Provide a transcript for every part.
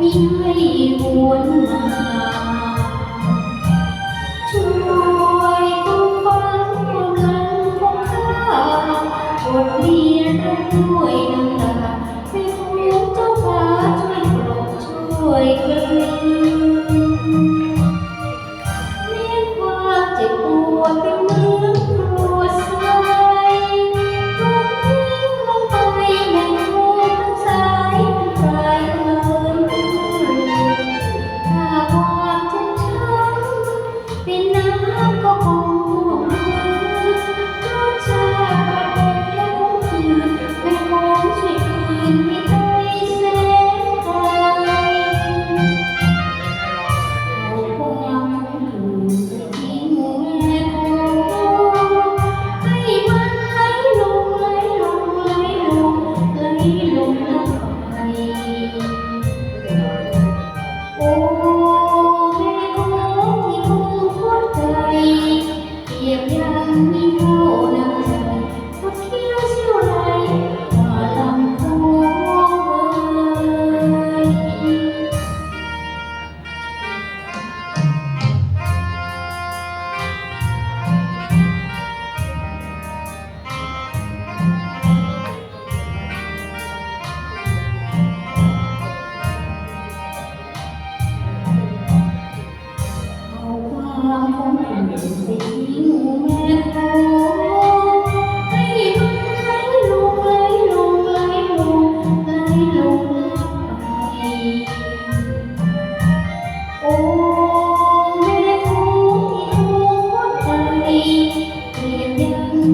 มิให้หวนมาช่วยทุกงกันของข้าบทเรียนด้วยน้ำตาไม่รู้เจ้าฟ้าช่วยโปรช่วย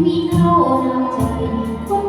มีเท่าน้ำใจคน